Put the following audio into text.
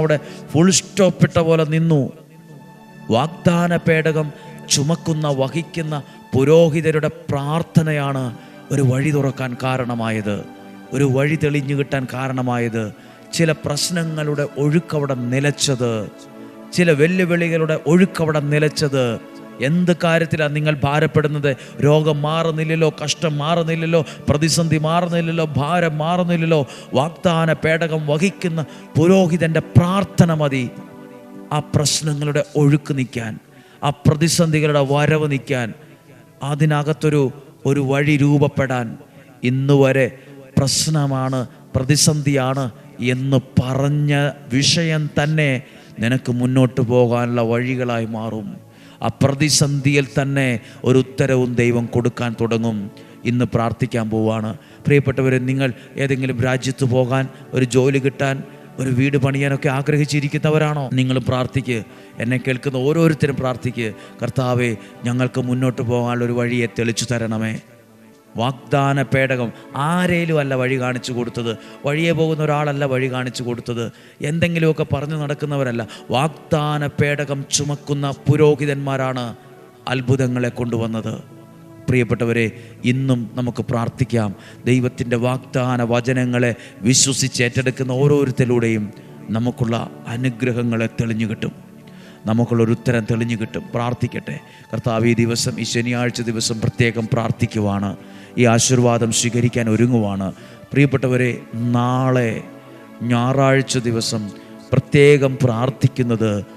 അവിടെ full stop ഇട്ട പോലെ നിന്നു. വാഗ്ദാന പേടകം ചുമക്കുന്ന വഹിക്കുന്ന പുരോഹിതരുടെ പ്രാർത്ഥനയാണ് ഒരു വഴി തുറക്കാൻ കാരണമായത്. ഒരു വഴി തെളിഞ്ഞു കിട്ടാൻ കാരണമായത്. ചില പ്രശ്നങ്ങളുടെ ഒഴുക്കവിടെ നിലച്ചത്. ചില വെല്ലുവിളികളുടെ ഒഴുക്കവിടെ നിലച്ചത്. എന്ത് കാര്യത്തിലാണ് നിങ്ങൾ ഭാരപ്പെടുന്നത്? രോഗം മാറുന്നില്ലല്ലോ കഷ്ടം മാറുന്നില്ലല്ലോ പ്രതിസന്ധി മാറുന്നില്ലല്ലോ ഭാരം മാറുന്നില്ലല്ലോ. വാഗ്ദാന പേടകം വഹിക്കുന്ന പുരോഹിതന്റെ പ്രാർത്ഥന മതി. ആ പ്രശ്നങ്ങളുടെ ഒഴുക്ക് നിൽക്കാൻ ആ പ്രതിസന്ധികളുടെ വരവ് നിൽക്കാൻ അതിനകത്തൊരു ഒരു വഴി രൂപപ്പെടാൻ ഇന്നുവരെ പ്രശ്നമാണ് പ്രതിസന്ധിയാണ് എന്ന് പറഞ്ഞ വിഷയം തന്നെ നിനക്ക് മുന്നോട്ട് പോകാനുള്ള വഴികളായി മാറും. ആ പ്രതിസന്ധിയിൽ തന്നെ ഒരു ഉത്തരവും ദൈവം കൊടുക്കാൻ തുടങ്ങും. ഇന്ന് പ്രാർത്ഥിക്കാൻ പോവാണ്. പ്രിയപ്പെട്ടവരെ നിങ്ങൾ ഏതെങ്കിലും രാജ്യത്ത് പോകാൻ ഒരു ജോലി കിട്ടാൻ ഒരു വീട് പണിയാനൊക്കെ ആഗ്രഹിച്ചിരിക്കുന്നവരാണോ? നിങ്ങൾ പ്രാർത്ഥിക്ക്. എന്നെ കേൾക്കുന്ന ഓരോരുത്തരും പ്രാർത്ഥിക്ക്. കർത്താവെ ഞങ്ങൾക്ക് മുന്നോട്ട് പോകാനുള്ള ഒരു വഴിയെ തെളിച്ചു തരണമേ. വാഗ്ദാന പേടകം ആരേലും അല്ല വഴി കാണിച്ചു കൊടുത്തത്. വഴിയെ പോകുന്ന ഒരാളല്ല വഴി കാണിച്ചു കൊടുത്തത്. എന്തെങ്കിലുമൊക്കെ പറഞ്ഞു നടക്കുന്നവരല്ല. വാഗ്ദാന പേടകം ചുമക്കുന്ന പുരോഹിതന്മാരാണ് അത്ഭുതങ്ങളെ കൊണ്ടുവന്നത്. പ്രിയപ്പെട്ടവരെ ഇന്നും നമുക്ക് പ്രാർത്ഥിക്കാം. ദൈവത്തിന്റെ വാഗ്ദാന വചനങ്ങളെ വിശ്വസിച്ച് ഏറ്റെടുക്കുന്ന ഓരോരുത്തരിലൂടെയും നമുക്കുള്ള അനുഗ്രഹങ്ങളെ തെളിഞ്ഞു കിട്ടും. നമുക്കുള്ളൊരു ഉത്തരം തെളിഞ്ഞു കിട്ടും. പ്രാർത്ഥിക്കട്ടെ. കർത്താവ് ഈ ദിവസം ഈ ശനിയാഴ്ച ദിവസം പ്രത്യേകം പ്രാർത്ഥിക്കുവാണ്. ഈ ആശീർവാദം സ്വീകരിക്കാൻ ഒരുങ്ങുവാണ്. പ്രിയപ്പെട്ടവരെ നാളെ ഞായറാഴ്ച ദിവസം പ്രത്യേകം പ്രാർത്ഥിക്കുന്നത്